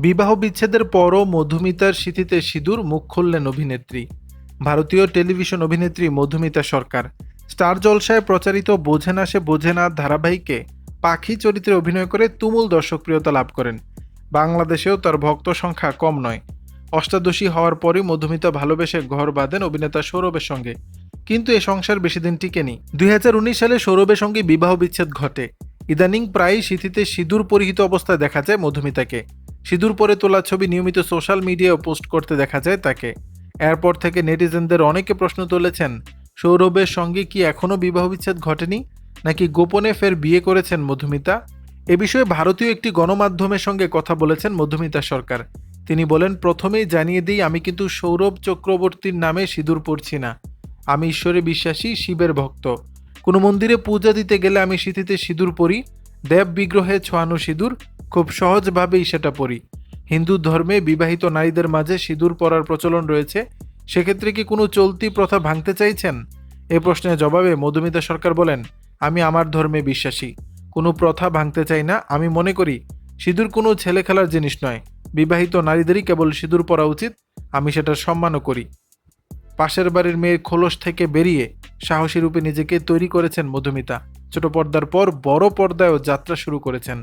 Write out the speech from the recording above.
বিবাহ বিচ্ছেদের পরও মধুমিতার স্মৃতিতে সিঁদুর মুখ খুললেন অভিনেত্রী। ভারতীয় টেলিভিশন অভিনেত্রী মধুমিতা সরকার। স্টার জলসায় প্রচারিত বোঝে না সে বোঝে না ধারাবাহিকে পাখি চরিত্রে অভিনয় করে তুমুল দর্শকপ্রিয়তা লাভ করেন। বাংলাদেশেও তার ভক্ত সংখ্যা কম নয়। অষ্টাদশী হওয়ার পরই মধুমিতা ভালোবেসে ঘর বাঁধেন অভিনেতা সৌরভের সঙ্গে। কিন্তু এ সংসার বেশি দিন টিকেনি। দুই হাজার উনিশ সালে সৌরভের সঙ্গে বিবাহ বিচ্ছেদ ঘটে। ইদানিং প্রায়ই স্মৃতিতে সিঁদুর পরিহিত অবস্থায় দেখা যায় মধুমিতাকে। সিঁদুর পরে তোলা ছবি নিয়মিত সোশ্যাল মিডিয়ায় পোস্ট করতে দেখা যায় তাকে। এরপর থেকে নেটিজেনদের অনেকে প্রশ্ন তুলেছেন, সৌরভের সঙ্গে কি এখনও বিবাহ বিচ্ছেদ ঘটেনি? নাকি গোপনে ফের বিয়ে করেছেন মধুমিতা? এ বিষয়ে ভারতীয় একটি গণমাধ্যমের সঙ্গে কথা বলেছেন মধুমিতা সরকার। তিনি বলেন, প্রথমেই জানিয়ে দিই, আমি কিন্তু সৌরভ চক্রবর্তীর নামে সিঁদুর পড়ছি না। আমি ঈশ্বরে বিশ্বাসী, শিবের ভক্ত। কোনো মন্দিরে পূজা দিতে গেলে আমি স্মৃতিতে সিঁদুর পরি। দেব বিগ্রহে ছোঁয়ানো সিঁদুর। খুব সহজভাবেই সেটা পরি হিন্দু ধর্মে বিবাহিত নারীদের মাঝে সিঁদুর পরার প্রচলন রয়েছে। সেক্ষেত্রে কি কোনো চলতি প্রথা ভাঙতে চাইছেন? এ প্রশ্নের জবাবে মধুমিতা সরকার বলেন, আমি আমার ধর্মে বিশ্বাসী। কোনো প্রথা ভাঙতে চাই না। আমি মনে করি, সিঁদুর কোনো ছেলে খেলার জিনিস নয়। বিবাহিত নারীদেরই কেবল সিঁদুর পরা উচিত। আমি সেটার সম্মানও করি। পাশের বাড়ির মেয়ের খোলস থেকে বেরিয়ে সাহসী রূপে নিজেকে তৈরি করেছেন মধুমিতা। ছোট পর্দার পর বড় পর্দায়ও যাত্রা শুরু করেছেন।